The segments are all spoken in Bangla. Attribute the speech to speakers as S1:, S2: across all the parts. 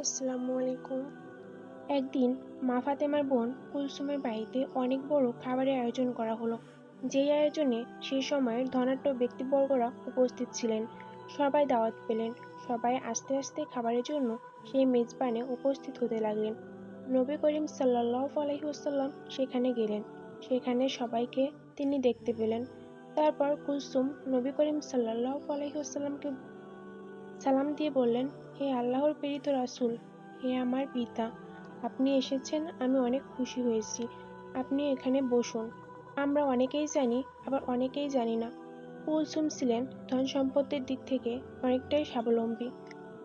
S1: আসসালামু আলাইকুম একদিন মা ফাতেমার বোন কুলসুমের বাড়িতে অনেক বড় খাবারের আয়োজন করা হলো। যেই আয়োজনে সেই সময়ের ধনাঢ্য ব্যক্তিবর্গরা উপস্থিত ছিলেন। সবাই দাওয়াত পেলেন। সবাই আস্তে আস্তে খাবারের জন্য সেই মেজবানে উপস্থিত হতে লাগলেন। নবী করিম সাল্লাহ আলহিহাসাল্লাম সেখানে গেলেন। সেখানে সবাইকে তিনি দেখতে পেলেন। তারপর কুলসুম নবী করিম সাল্লাহ আলহিহাসাল্লামকে সালাম দিয়ে বললেন হে আল্লাহর প্রেরিত রাসূল, হে আমার পিতা, আপনি এসেছেন, আমি অনেক খুশি হয়েছি। আপনি এখানে বসুন। আমরা অনেকেই জানি, আবার অনেকেই জানি না। কুলসুম ছিলেন ধন সম্পত্তির দিক থেকে অনেকটাই স্বাবলম্বী।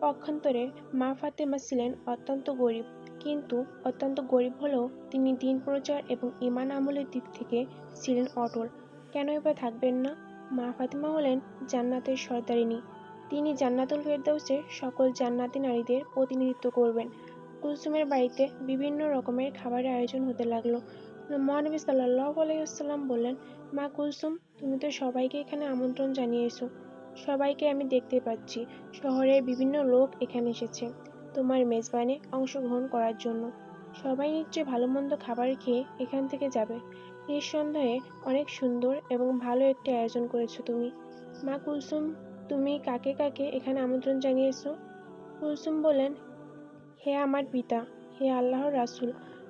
S1: পক্ষান্তরে মা ফাতেমা ছিলেন অত্যন্ত গরিব, কিন্তু অত্যন্ত গরিব হলেও তিনি দিন প্রচার এবং ইমান আমলের দিক থেকে ছিলেন অটল। কেনই বা থাকবেন না? মা ফাতেমা হলেন জান্নাতের সর্দারিনী। তিনি জান্নাতুল ফেরদাউসের সকল জান্নাতি নারীদের প্রতিনিধিত্ব করবেন। কুলসুমের বাড়িতে বিভিন্ন রকমের খাবারের আয়োজন হতে লাগল। মহানবী সাল্লাহ আলাইসাল্লাম বললেন, মা কুলসুম, তুমি তো সবাইকে এখানে আমন্ত্রণ জানিয়েছো। সবাইকে আমি দেখতে পাচ্ছি। শহরের বিভিন্ন লোক এখানে এসেছে। তোমার মেজবানে অংশগ্রহণ করার জন্য। সবাই নিশ্চয়ই ভালো মন্দ খাবার খেয়ে এখান থেকে যাবে। নিঃসন্দেহে অনেক সুন্দর এবং ভালো একটি আয়োজন করেছ তুমি। মা কুলসুম তুমি কাকে কাকে এখানে আমন্ত্রণ জানিয়েছো? কুলসুম বলেন হে আমার পিতা, হে আল্লাহর রাসূল,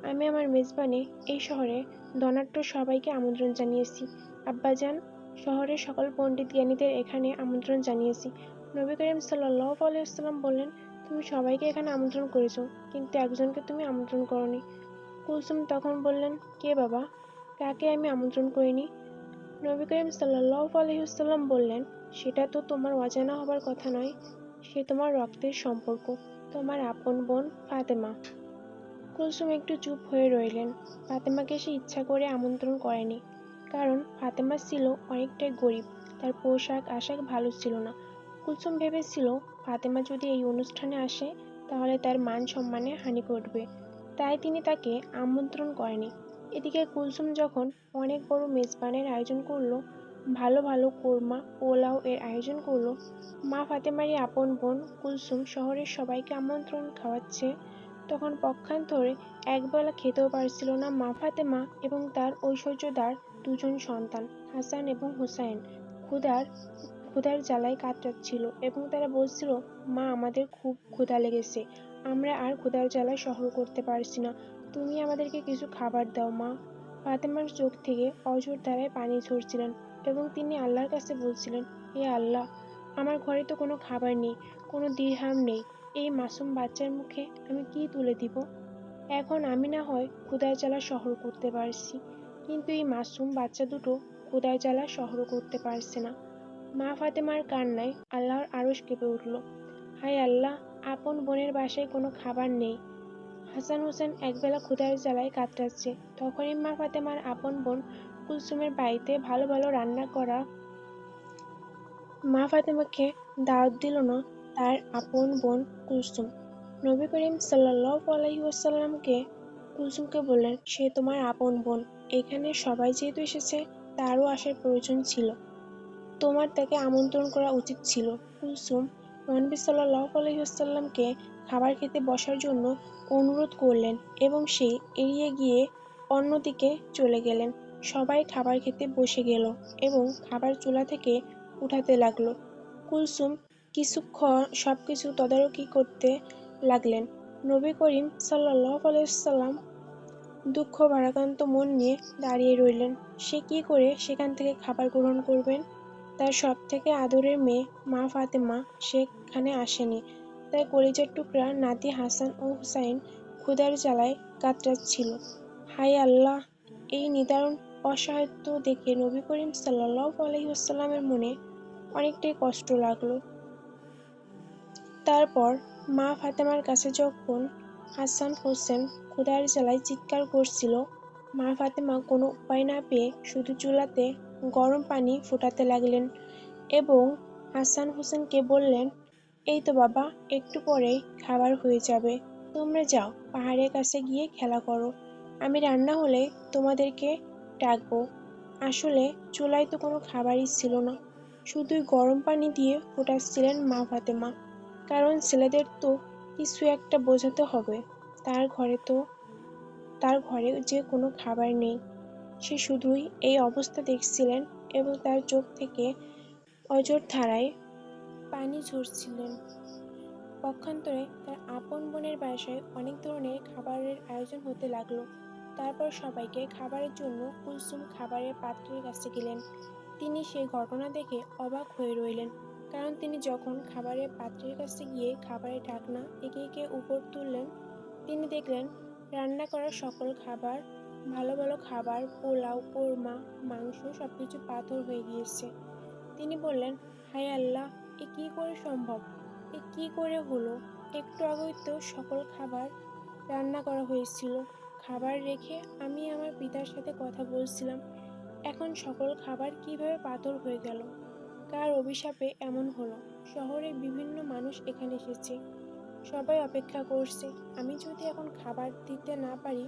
S1: আমি আমার মেজবানে এই শহরে ধনাঢ্য সবাইকে আমন্ত্রণ জানিয়েছি। আব্বাজান শহরের সকল পণ্ডিত জ্ঞানীদের এখানে আমন্ত্রণ জানিয়েছি। নবী করিম সাল্লাহ আলাইসাল্লাম বললেন, তুমি সবাইকে এখানে আমন্ত্রণ করেছ, কিন্তু একজনকে তুমি আমন্ত্রণ করনি। কুলসুম তখন বললেন, কে বাবা? কাকে আমি আমন্ত্রণ করিনি? নবী করিম সাল্লাহ আলহিহাল্লাম বললেন সেটা তো তোমার অজানা হবার কথা নয়। সে তোমার রক্তের সম্পর্ক, তোমার আপন বোন ফাতেমা। কুলসুম একটু চুপ হয়ে রইলেন। ফাতেমাকে সে ইচ্ছা করে আমন্ত্রণ করেনি, কারণ ফাতেমা ছিল অনেকটাই গরিব, তার পোশাক আশাক ভালো ছিল না। কুলসুম ভেবেছিল, ফাতেমা যদি এই অনুষ্ঠানে আসে, তাহলে তার মান সম্মানে হানি ঘটবে। তাই তিনি তাকে আমন্ত্রণ করেনি। এদিকে কুলসুম যখন অনেক বড় মেজবানের আয়োজন করল ভালো ভালো কোরমা, পোলাও এর আয়োজন করল। মা ফাতেমারই আপন বোন কুলসুম শহরের সবাইকে আমন্ত্রণ খাওয়াচ্ছে। তখন পক্ষান্তরে একবেলা খেতেও পারছিল না মা ফাতেমা এবং তার ঐশ্বর্যদার দুজন সন্তান, হাসান এবং হুসাইন। ক্ষুধার ক্ষুধার জ্বালায় কাতরাচ্ছিল এবং তারা বলছিল, মা, আমাদের খুব ক্ষুধা লেগেছে। আমরা আর ক্ষুধার জ্বালায় সহর করতে পারছি না। তুমি আমাদেরকে কিছু খাবার দাও মা। ফাতেমার চোখ থেকে অজর ধারায় পানি ঝরছিলেন। এবং তিনি আল্লাহর কাছে বলছিলেন, হে আল্লাহ, আমার ঘরে তো কোনো খাবার নেই, কোনো দিরহাম নেই, এই মাসুম বাচ্চার মুখে আমি কি তুলে দিব? এখন আমি না হয় ক্ষুদার জ্বালা শহর করতে পারছি, কিন্তু এই মাসুম বাচ্চা দুটো ক্ষুদার জ্বালা শহর করতে পারছে না। মা ফাতেমার কান্নায় আল্লাহর আড়স কেঁপে উঠল। হায় আল্লাহ, আপন বোনের বাসায় কোনো খাবার নেই। হাসান হোসেন একবেলা ক্ষুধার জ্বালায় কাতরাচ্ছে। তখনই মা ফাতেমার আপন বোন কুলসুমের বাড়িতে ভালো ভালো রান্না করা। মা ফাতেমাকে দাওয়াত দিল না, তার আপন বোন কুলসুম। নবী করিম সাল্লাহ আলহিউসাল্লামকে কুলসুমকে বললেন, সে তোমার আপন বোন। এখানে সবাই যেহেতু এসেছে, তারও আসার প্রয়োজন ছিল। তোমার তাকে আমন্ত্রণ করা উচিত ছিল। কুলসুম মহানবী সাল্লাহ আলহিউসাল্লামকে খাবার খেতে বসার জন্য অনুরোধ করলেন এবং সে এড়িয়ে গিয়ে অন্যদিকে চলে গেলেন। সবাই খাবার খেতে বসে গেল এবং খাবার চুলা থেকে উঠাতে লাগল। কুলসুম কিছুক্ষণ সব কিছু তদারকি করতে লাগলেন। নবী করিম আলাইসাল্লাম দুঃখ ভারাক্রান্ত মন নিয়ে দাঁড়িয়ে রইলেন। সে কি করে সেখান থেকে খাবার গ্রহণ করবেন? তার সব থেকে আদরের মেয়ে মা ফাতেমা সেখানে আসেনি। তাই কলিজার টুকরা নাতি হাসান ও হুসাইন ক্ষুদার জ্বালায় কাতরাচ্ছিল। হাই আল্লাহ, এই নিদারুণ অসহায়ত্ব দেখে নবী করিম সাল্লাহ আলহিহাস্লামের মনে অনেকটাই কষ্ট লাগল। তারপর মা ফাতেমার কাছে যখন হাসান হোসেন ক্ষুধার জ্বালায় চিৎকার করছিল, মা ফাতেমা কোনো উপায় না পেয়ে শুধু চুলাতে গরম পানি ফোটাতে লাগলেন এবং হাসান হোসেনকে বললেন, এই তো বাবা, একটু পরেই খাবার হয়ে যাবে। তোমরা যাও, পাহাড়ের কাছে গিয়ে খেলা করো। আমি রান্না হলে তোমাদেরকে ডাকবো। আসলে চুলায় তো কোনো খাবারই ছিল না। শুধুই গরম পানি দিয়ে ফোটাচ্ছিলেন মা ফাতেমা। কারণ ছেলেদের তো কিছু একটা বোঝাতে হবে। তার ঘরে তো, তার ঘরে যে কোনো খাবার নেই। সে শুধুই এই অবস্থা দেখছিলেন এবং তার চোখ থেকে অজর ধারায় পানি ঝরছিলেন। পক্ষান্তরে তার আপন বোনের বাসায় অনেক ধরনের খাবারের আয়োজন হতে লাগল। তারপর সবাইকে খাবারের জন্য কুলসুম খাবারের পাত্রের কাছে গেলেন। তিনি সেই ঘটনা দেখে অবাক হয়ে রইলেন, কারণ তিনি যখন খাবারের পাত্রের কাছে গিয়ে খাবারের ঢাকনা একে একে উপর তুললেন, তিনি দেখলেন রান্না করা সকল খাবার, ভালো ভালো খাবার, পোলাও, কোরমা, মাংস সব কিছু পাথর হয়ে গিয়েছে। তিনি বললেন, হায় আল্লাহ, এ কী করে সম্ভব? এ কী করে হলো? একটু আগেই তো সকল খাবার রান্না করা হয়েছিল। খাবার রেখে আমি আমার পিতার সাথে কথা বলছিলাম। এখন সকল খাবার কীভাবে পাথর হয়ে গেল? কার অভিশাপে এমন হলো? শহরে বিভিন্ন মানুষ এখানে এসেছে। সবাই অপেক্ষা করছে, আমি যদি এখন খাবার দিতে না পারি,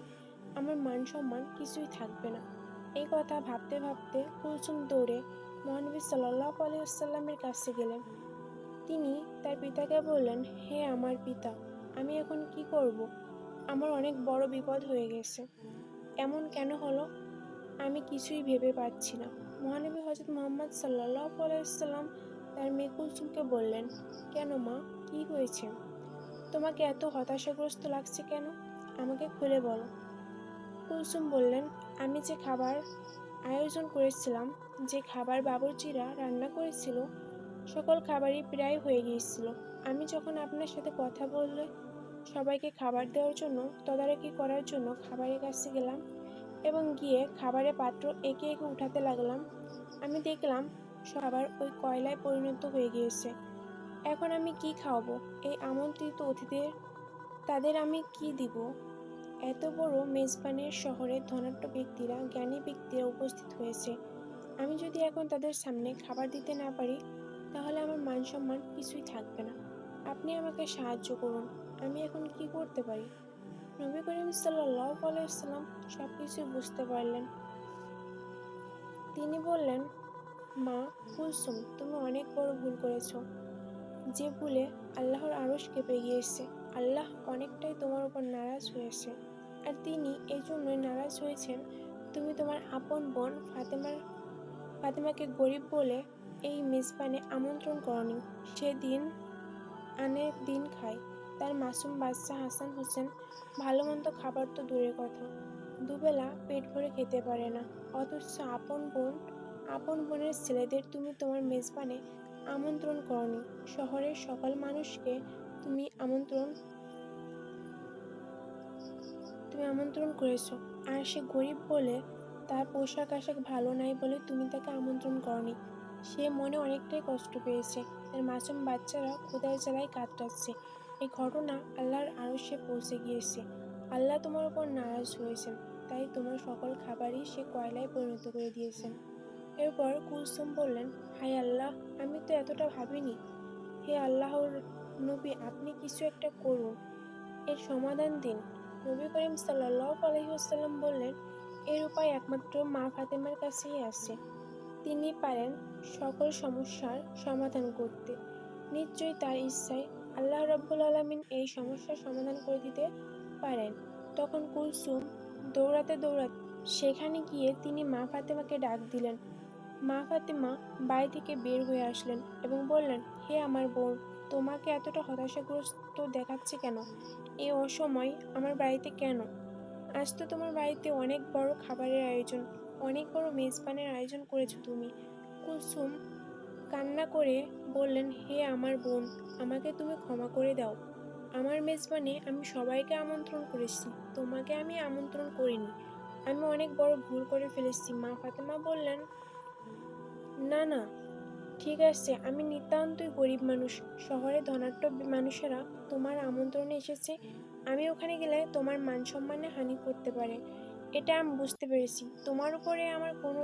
S1: আমার মান সম্মান কিছুই থাকবে না। এই কথা ভাবতে ভাবতে কুলসুম দৌড়ে মহানবী সাল্লাহ আলাইসাল্লামের কাছে গেলেন। তিনি তার পিতাকে বললেন, হে আমার পিতা, আমি এখন কি করব? আমার অনেক বড় বিপদ হয়ে গেছে। এমন কেন হলো? আমি কিছুই ভেবে পাচ্ছি না। মহানবী হজরত মোহাম্মদ সাল্লাহ আলাইসাল্লাম তার মেয়ে কুলসুমকে বললেন, কেন মা? কি হয়েছে? তোমাকে এত হতাশাগ্রস্ত লাগছে কেন? আমাকে খুলে বলো। কুলসুম বললেন, আমি যে খাবার আয়োজন করেছিলাম, যে খাবার বাবুর্চিরা রান্না করেছিল, সকল খাবারই প্রায় হয়ে গিয়েছিল। আমি যখন আপনার সাথে কথা বললে সবাইকে খাবার দেওয়ার জন্য তদারকি করার জন্য খাবারের কাছে গেলাম এবং গিয়ে খাবারের পাত্র একে একে উঠাতে লাগলাম। আমি দেখলাম সবার ওই কয়লায় পরিণত হয়ে গিয়েছে। এখন আমি কি খাওয়াবো? এই আমন্ত্রিত অতিথিদের, তাদের আমি কি দিব? এত বড় মেজবানের শহরের ধনাঢ্য ব্যক্তিরা, জ্ঞানী ব্যক্তিরা উপস্থিত হয়েছে। আমি যদি এখন তাদের সামনে খাবার দিতে না পারি, তাহলে আমার মান সম্মান কিছুই থাকবে না। আপনি আমাকে সাহায্য করুন। আমি এখন কি করতে পারি? নবী করিম সাল্লাহ আলাইসাল্লাম সব কিছু বুঝতে পারলেন। তিনি বললেন, মা, কুলসুম, তুমি অনেক বড় ভুল করেছ। যে ভুলে আল্লাহর আড়স কেঁপে গিয়েছে, আল্লাহ অনেকটাই তোমার উপর নারাজ হয়েছে। আর তিনি এই জন্যই নারাজ হয়েছেন, তুমি তোমার আপন বোন ফাতেমার, ফাতেমাকে গরিব বলে এই মেজবানে আমন্ত্রণ করনি। সেদিন আনে দিন খায়। তার মাসুম বাচ্চা হাসান হোসেন ভালো মন্দ খাবার তো দূরের কথা। দুবেলা পেট ভরে খেতে পারে না। অথচ আপন বোন, আপন বোনের ছেলেদের তুমি তোমার মেজবানে আমন্ত্রণ করনি। শহরের সকল মানুষকে তুমি আমন্ত্রণ তুমি আমন্ত্রণ করেছ। আর সে গরিব বলে তার পোশাক আশাক ভালো নাই বলে তুমি তাকে আমন্ত্রণ করনি। সে মনে অনেকটাই কষ্ট পেয়েছে। তার মাসুম বাচ্চারা ক্ষুদার জ্বালায় কাতরাচ্ছে। এই ঘটনা আল্লাহর আরও সে পৌঁছে গিয়েছে। আল্লাহ তোমার উপর নারাজ হয়েছেন, তাই তোমার সকল খাবারই সে কয়লায় পরিণত করে দিয়েছেন। এরপর কুলসুম বললেন হাই আল্লাহ, আমি তো এতটা ভাবিনি। হে আল্লাহর নবী, আপনি কিছু একটা করুন। এর সমাধান দিন। নবী করিম সাল্লাহ আলহিহাল্লাম বললেন, এর উপায় একমাত্র মা ফাতেমার কাছেই আছে। তিনি পারেন সকল সমস্যার সমাধান করতে। নিশ্চয়ই তার ইচ্ছায় আল্লাহ রব্বুল আলমিন এই সমস্যার সমাধান করে দিতে পারেন। তখন কুলসুম দৌড়াতে দৌড়াতে সেখানে গিয়ে তিনি মা ফাতেমাকে ডাক দিলেন। মা ফাতেমা বাড়ি থেকে বের হয়ে আসলেন এবং বললেন, হে আমার বোন, তোমাকে এতটা হতাশাগ্রস্ত দেখাচ্ছে কেন? এই অসময় আমার বাড়িতে কেন? আজ তো তোমার বাড়িতে অনেক বড় খাবারের আয়োজন, অনেক বড় মেজবানের আয়োজন করেছ তুমি। কুলসুম কান্না করে বললেন, হে আমার বোন, আমাকে তুমি ক্ষমা করে দাও। আমার মেজবানে আমি সবাইকে আমন্ত্রণ করেছি, তোমাকে আমি আমন্ত্রণ করিনি। আমি অনেক বড় ভুল করে ফেলেছি। মা ফাতেমা বললেন, না না, ঠিক আছে, আমি নিতান্তই গরিব মানুষ। শহরে ধনাঢ্য মানুষেরা তোমার আমন্ত্রণে এসেছে, আমি ওখানে গেলে তোমার মান সম্মানে হানি করতে পারে। এটা আমি বুঝতে পেরেছি। তোমার উপরে আমার কোনো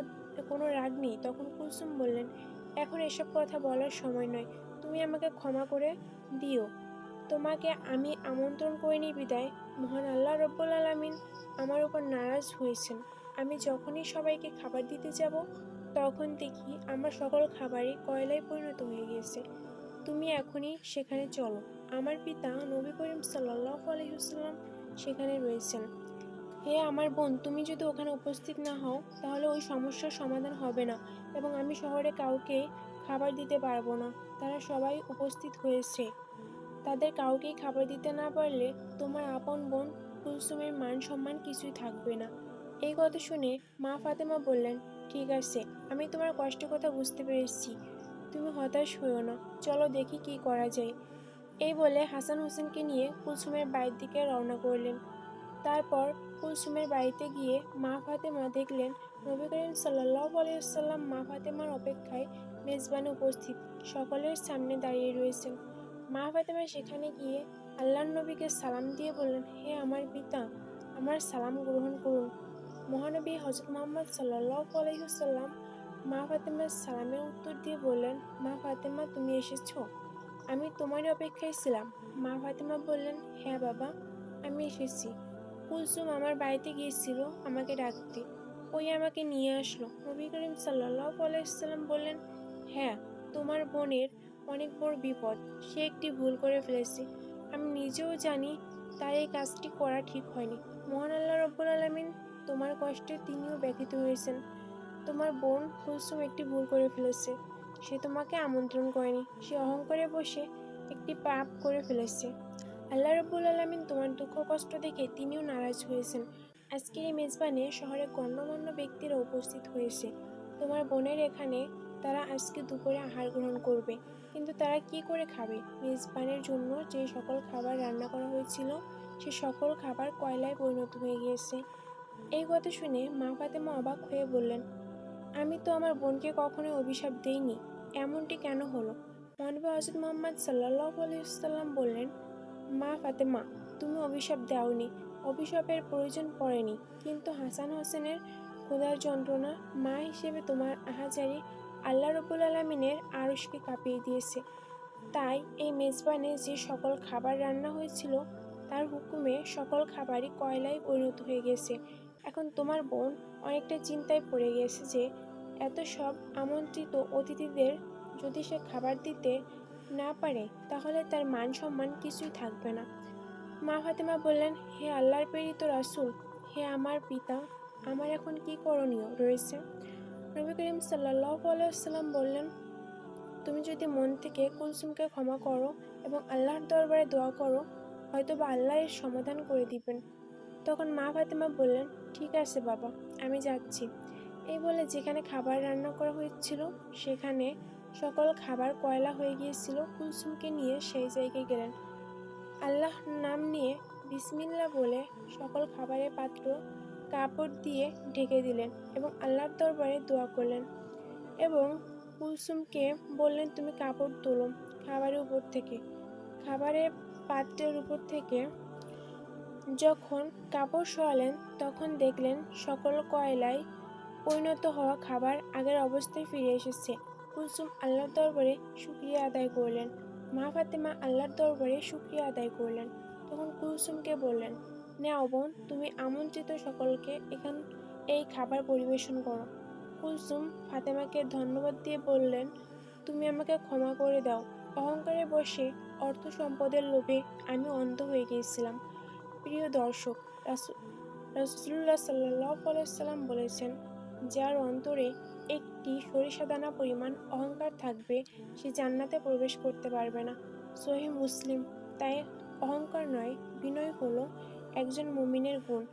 S1: কোনো রাগ নেই। তখন কুলসুম বললেন এখন এসব কথা বলার সময় নয়। তুমি আমাকে ক্ষমা করে দিও। তোমাকে আমি আমন্ত্রণ করিনি বিদায়। মহান আল্লাহ রব্বুল আলমিন আমার উপর নারাজ হয়েছেন। আমি যখনই সবাইকে খাবার দিতে যাব, তখন দেখি আমার সকল খাবারই কয়লায় পরিণত হয়ে গিয়েছে। তুমি এখনই সেখানে চলো। আমার পিতা নবী করিম সাল্লাহ আলহিহাল্লাম সেখানে রয়েছেন। হে আমার বোন, তুমি যদি ওখানে উপস্থিত না হও, তাহলে ওই সমস্যার সমাধান হবে না এবং আমি শহরে কাউকে খাবার দিতে পারব না। তারা সবাই উপস্থিত হয়েছে। তাদের কাউকেই খাবার দিতে না পারলে তোমার আপন বোন কুলসুমের মান সম্মান কিছুই থাকবে না। এই কথা শুনে মা ফাতেমা বললেন, ঠিক আছে, আমি তোমার কষ্টের কথা বুঝতে পেরেছি। তুমি হতাশ হইও না। চলো দেখি কি করা যায়। এই বলে হাসান হোসেনকে নিয়ে কুলসুমের বাড়ির দিকে রওনা করলেন। তারপর কুলসুমের বাড়িতে গিয়ে মা ফাতেমা দেখলেন নবী করিম সাল্লাহ আলাইসাল্লাম মা ফাতেমার অপেক্ষায় মেজবানে উপস্থিত, সকলের সামনে দাঁড়িয়ে রয়েছেন। মা ফাতেমা সেখানে গিয়ে আল্লাহ নবীকে সালাম দিয়ে বললেন, হে আমার পিতা, আমার সালাম গ্রহণ করুন। মহানবী হজরত মোহাম্মদ সাল্লাহ আলাইসাল্লাম মা ফাতেমার সালামের উত্তর দিয়ে বললেন, মা ফাতেমা, তুমি এসেছ? আমি তোমারই অপেক্ষায় ছিলাম। মা ফাতেমা বললেন হ্যাঁ বাবা, আমি এসেছি। কুলসুম আমার বাড়িতে গিয়েছিল, আমাকে ডাকতে। ওই আমাকে নিয়ে আসলো। নবী করিম সাল্লাহ আলাইসাল্লাম বললেন হ্যাঁ তোমার বোনের অনেক বড় বিপদ, সে একটি ভুল করে ফেলেছে। আমি নিজেও জানি তার এই কাজটি করা ঠিক হয়নি। মহান আল্লাহ রব্বুল আলমিন তোমার কষ্টে তিনিও ব্যথিত হয়েছেন। তোমার বোন কুলসুম একটি ভুল করে ফেলেছে। সে তোমাকে আমন্ত্রণ করেনি। সে অহংকারে বসে একটি পাপ করে ফেলেছে। আল্লাহ রব্বুল আলমিন তোমার দুঃখ কষ্ট দেখে তিনিও নারাজ হয়েছেন। আজকে এই মেজবানে শহরে গণ্যমান্য ব্যক্তিরা উপস্থিত হয়েছে। তোমার বোনের এখানে তারা আজকে দুপুরে আহার গ্রহণ করবে। কিন্তু তারা কি করে খাবে? মেজবানের জন্য যে সকল খাবার রান্না করা হয়েছিল, সে সকল খাবার কয়লায় পরিণত হয়ে গিয়েছে। এই কথা শুনে মা ফাতেমা অবাক হয়ে বললেন, আমি তো আমার বোনকে কখনোই অভিশাপ দেইনি। এমনটি কেন হলো? মহানবী হজরত মোহাম্মদ সাল্লাহ আলাইসাল্লাম বললেন মা ফাতেমা, তুমি অভিশাপ দাওনি। অভিশাপের প্রয়োজন পড়েনি। কিন্তু হাসান হোসেনের ক্ষুধার যন্ত্রণা মা হিসেবে তোমার আহাজারি আল্লাহ রবুল আলমিনের আড়সকে কাঁপিয়ে দিয়েছে। তাই এই মেজবানে যে সকল খাবার রান্না হয়েছিল, তার হুকুমে সকল খাবারই কয়লায় পরিণত হয়ে গেছে। এখন তোমার বোন অনেকটা চিন্তায় পড়ে গেছে যে, এত সব আমন্ত্রিত অতিথিদের যদি সে খাবার দিতে না পারে, তাহলে তার মান সম্মান কিছুই থাকবে না। মা ফাতেমা বললেন, হে আল্লাহর প্রেরিত রাসুল, হে আমার পিতা, আমার এখন কি করণীয় রয়েছে? নবী করিম সাল্লাহ আলাইসাল্লাম বললেন, তুমি যদি মন থেকে কুলসুমকে ক্ষমা করো এবং আল্লাহর দরবারে দোয়া করো হয়তো বা আল্লাহ এর সমাধান করে দিবেন। তখন মা ফাতেমা বললেন, ঠিক আছে বাবা, আমি যাচ্ছি। এই বলে যেখানে খাবার রান্না করা হয়েছিল, সেখানে সকল খাবার কয়লা হয়ে গিয়েছিল, কুলসুমকে নিয়ে সেই জায়গায় গেলেন। আল্লাহ নাম নিয়ে বিসমিল্লা বলে সকল খাবারের পাত্র কাপড় দিয়ে ঢেকে দিলেন এবং আল্লাহর দরবারে দোয়া করলেন। এবং কুলসুমকে বললেন, তুমি কাপড় তোলো খাবারের উপর থেকে। খাবারের পাত্রের উপর থেকে যখন কাপড় সরালেন, তখন দেখলেন সকল কয়লায় পরিণত হওয়া খাবার আগের অবস্থায় ফিরে এসেছে। কুলসুম আল্লাহর দরবারে শুক্রিয়া আদায় করলেন। মা ফাতেমা আল্লাহর দরবারে শুক্রিয়া আদায় করলেন। তখন কুলসুমকে বললেন, নেও বোন, তুমি আমন্ত্রিত সকলকে এখান, এই খাবার পরিবেশন করো। কুলসুম ফাতেমাকে ধন্যবাদ দিয়ে বললেন, তুমি আমাকে ক্ষমা করে দাও। অহংকারে বসে অর্থ সম্পদের লোভে আমি অন্ধ হয়ে গিয়েছিলাম। প্রিয় দর্শক রাসুল্লাহ সাল্লাহ সাল্লাম বলেছেন, যার অন্তরে একটি সরিষা দানা পরিমাণ অহংকার থাকবে, সে জান্নাতে প্রবেশ করতে পারবে না। সহি মুসলিম, তাই অহংকার নয়, বিনয় হলো একজন মুমিনের গুণ।